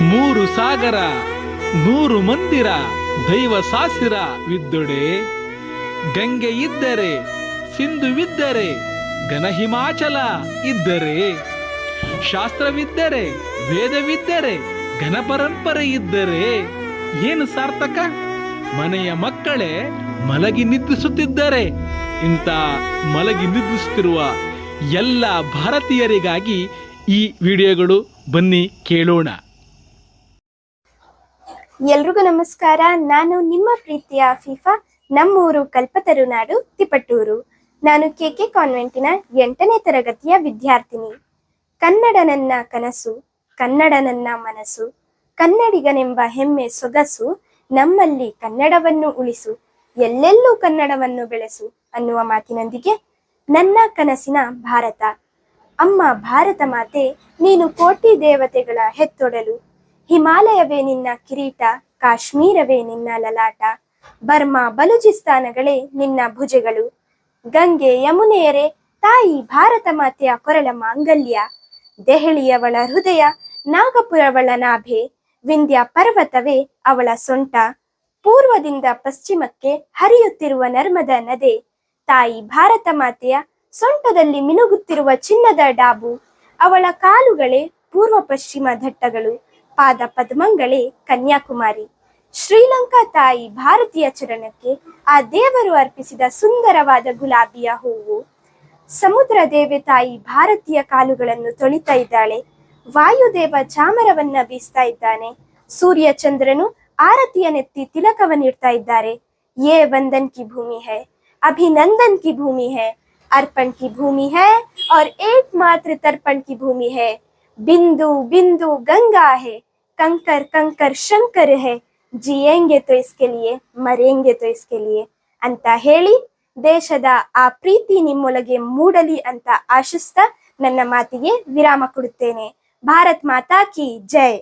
ಮೂರು ಸಾಗರ, ನೂರು ಮಂದಿರ, ದೈವ ಸಾಸಿರ ವಿದ್ದುಡೆ. ಗಂಗೆ ಇದ್ದರೆ ಸಿಂಧುವಿದ್ದರೆ ಘನ ಹಿಮಾಚಲ ಇದ್ದರೆ. ಶಾಸ್ತ್ರವಿದ್ದರೆ, ವೇದವಿದ್ದರೆ ಘನಪರಂಪರೆ ಇದ್ದರೆ. ಏನು ಸಾರ್ಥಕ? ಮನೆಯ ಮಕ್ಕಳೇ ಮಲಗಿ ನಿದ್ರಿಸುತ್ತಿದ್ದರೆ. ಇಂಥ ಮಲಗಿ ನಿದ್ರಿಸುತ್ತಿರುವ ಎಲ್ಲ ಭಾರತೀಯರಿಗಾಗಿ ಈ ವಿಡಿಯೋಗಳು ಬನ್ನಿ ಕೇಳೋಣ. ಎಲ್ರಿಗೂ ನಮಸ್ಕಾರ. ನಾನು ನಿಮ್ಮ ಪ್ರೀತಿಯ ಫಿಫಾ ನಮ್ಮೂರು ಕಲ್ಪತರುನಾಡು, ತಿಪಟೂರು. ನಾನು ಕೆ ಕೆ ಕಾನ್ವೆಂಟಿನ ಎಂಟನೇ ತರಗತಿಯ ವಿದ್ಯಾರ್ಥಿನಿ. ಕನ್ನಡ ನನ್ನ ಕನಸು, ಕನ್ನಡ ನನ್ನ ಮನಸ್ಸು ಕನ್ನಡಿಗನೆಂಬ ಹೆಮ್ಮೆ ಸೊಗಸು, ನಮ್ಮಲ್ಲಿ ಕನ್ನಡವನ್ನು ಉಳಿಸು, ಎಲ್ಲೆಲ್ಲೂ ಕನ್ನಡವನ್ನು ಬೆಳೆಸು ಅನ್ನುವ ಮಾತಿನೊಂದಿಗೆ ನನ್ನ ಕನಸಿನ ಭಾರತ. ಅಮ್ಮ, ಭಾರತ ಮಾತೆ, ನೀನು ಕೋಟಿ ದೇವತೆಗಳ ಹೆತ್ತೊಡಲು ಹಿಮಾಲಯವೇ ನಿನ್ನ ಕಿರೀಟ, ಕಾಶ್ಮೀರವೇ ನಿನ್ನ ಲಲಾಟ. ಬರ್ಮಾ, ಬಲೂಚಿಸ್ತಾನಗಳೇ ನಿನ್ನ ಭುಜಗಳು. ಗಂಗೆ, ಯಮುನೆಯರೇ, ತಾಯಿ ಭಾರತ ಮಾತೆಯ ಕೊರಳ ಮಾಂಗಲ್ಯ. ದೆಹಲಿಯವಳ ಹೃದಯ, ನಾಗಪುರವಳ ನಾಭೆ. ವಿಂಧ್ಯ ಪರ್ವತವೇ ಅವಳ ಸೊಂಟ. ಪೂರ್ವದಿಂದ ಪಶ್ಚಿಮಕ್ಕೆ ಹರಿಯುತ್ತಿರುವ ನರ್ಮದ ನದೆ. ತಾಯಿ ಭಾರತ ಮಾತೆಯ ಸೊಂಟದಲ್ಲಿ ಮಿನುಗುತ್ತಿರುವ ಚಿನ್ನದ ಡಾಬು. ಅವಳ ಕಾಲುಗಳೇ ಪೂರ್ವ ಪಶ್ಚಿಮ ದಟ್ಟಗಳು ಪಾದ ಪದ್ಮಂಗಳೇ ಕನ್ಯಾಕುಮಾರಿ ಶ್ರೀಲಂಕಾ ತಾಯಿ ಭಾರತೀಯ ಚರಣಕ್ಕೆ ಆ ದೇವರು ಅರ್ಪಿಸಿದ ಸುಂದರವಾದ ಗುಲಾಬಿಯ ಹೂವು ಸಮುದ್ರ ದೇವಿ ತಾಯಿ ಭಾರತೀಯ ಕಾಲುಗಳನ್ನು ತೊಳಿತಾ ಇದ್ದಾಳೆ ವಾಯುದೇವ ಚಾಮರವನ್ನ ಬೀಸ್ತಾ ಇದ್ದಾನೆ ಸೂರ್ಯ ಚಂದ್ರನು ಆರತಿಯ ನೆತ್ತಿ ತಿಲಕವನ್ನಿಡ್ತಾ ಇದ್ದಾರೆ ಯೇ ವಂದನ್ ಕಿ ಭೂಮಿ है अभिनंदन की भूमि है अर्पण की भूमि है और एकमात्र तर्पण की भूमि है बिंदु बिंदु गंगा है कंकर कंकर ಶಂಕರ್ है जिएंगे तो इसके लिए ಮರೆಂಗೆ तो इसके लिए ಅಂತ ಹೇಳಿ ದೇಶದ ಆ ಪ್ರೀತಿ ನಿಮ್ಮೊಳಗೆ ಮೂಡಲಿ ಅಂತ ಆಶಿಸ್ತಾ ನನ್ನ ಮಾತಿಗೆ ವಿರಾಮ ಕೊಡುತ್ತೇನೆ ಭಾರತ್ ಮಾತಾ ಕಿ ಜೈ